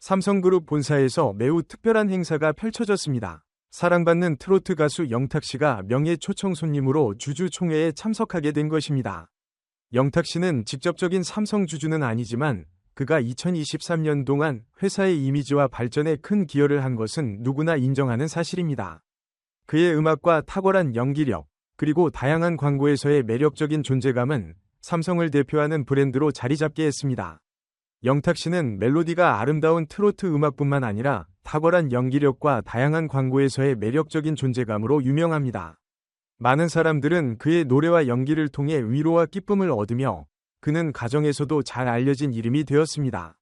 삼성그룹 본사에서 매우 특별한 행사가 펼쳐졌습니다. 사랑받는 트로트 가수 영탁 씨가 명예 초청 손님으로 주주 총회에 참석하게 된 것입니다. 영탁 씨는 직접적인 삼성 주주는 아니지만 그가 2023년 동안 회사의 이미지와 발전에 큰 기여를 한 것은 누구나 인정하는 사실입니다. 그의 음악과 탁월한 연기력, 그리고 다양한 광고에서의 매력적인 존재감은 삼성을 대표하는 브랜드로 자리 잡게 했습니다. 영탁 씨는 멜로디가 아름다운 트로트 음악뿐만 아니라 탁월한 연기력과 다양한 광고에서의 매력적인 존재감으로 유명합니다. 많은 사람들은 그의 노래와 연기를 통해 위로와 기쁨을 얻으며 그는 가정에서도 잘 알려진 이름이 되었습니다.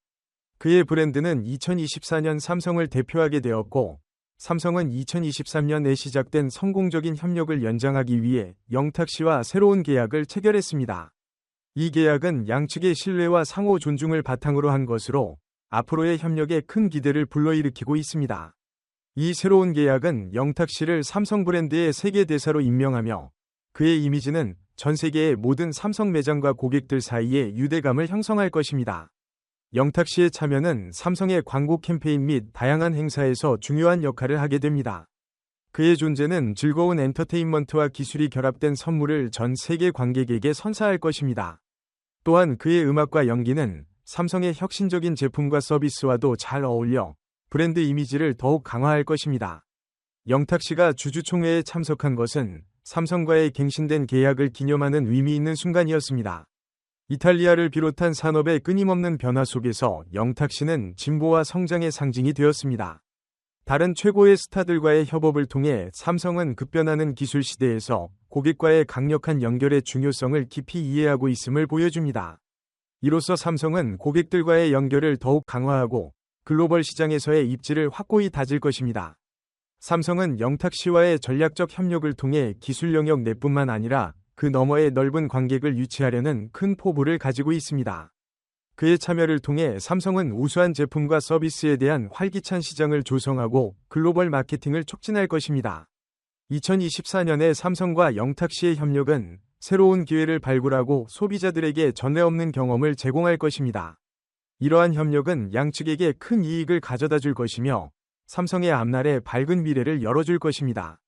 그의 브랜드는 2024년 삼성을 대표하게 되었고 삼성은 2023년에 시작된 성공적인 협력을 연장하기 위해 영탁 씨와 새로운 계약을 체결했습니다. 이 계약은 양측의 신뢰와 상호 존중을 바탕으로 한 것으로 앞으로의 협력에 큰 기대를 불러일으키고 있습니다. 이 새로운 계약은 영탁 씨를 삼성 브랜드의 세계 대사로 임명하며 그의 이미지는 전 세계의 모든 삼성 매장과 고객들 사이에 유대감을 형성할 것입니다. 영탁 씨의 참여는 삼성의 광고 캠페인 및 다양한 행사에서 중요한 역할을 하게 됩니다. 그의 존재는 즐거운 엔터테인먼트와 기술이 결합된 선물을 전 세계 관객에게 선사할 것입니다. 또한 그의 음악과 연기는 삼성의 혁신적인 제품과 서비스와도 잘 어울려 브랜드 이미지를 더욱 강화할 것입니다. 영탁 씨가 주주총회에 참석한 것은 삼성과의 갱신된 계약을 기념하는 의미 있는 순간이었습니다. 이탈리아를 비롯한 산업의 끊임없는 변화 속에서 영탁 씨는 진보와 성장의 상징이 되었습니다. 다른 최고의 스타들과의 협업을 통해 삼성은 급변하는 기술 시대에서 고객과의 강력한 연결의 중요성을 깊이 이해하고 있음을 보여줍니다. 이로써 삼성은 고객들과의 연결을 더욱 강화하고 글로벌 시장에서의 입지를 확고히 다질 것입니다. 삼성은 영탁 씨와의 전략적 협력을 통해 기술 영역 내뿐만 아니라 그 너머의 넓은 관객을 유치하려는 큰 포부를 가지고 있습니다. 그의 참여를 통해 삼성은 우수한 제품과 서비스에 대한 활기찬 시장을 조성하고 글로벌 마케팅을 촉진할 것입니다. 2024년에 삼성과 영탁 씨의 협력은 새로운 기회를 발굴하고 소비자들에게 전례 없는 경험을 제공할 것입니다. 이러한 협력은 양측에게 큰 이익을 가져다 줄 것이며 삼성의 앞날에 밝은 미래를 열어줄 것입니다.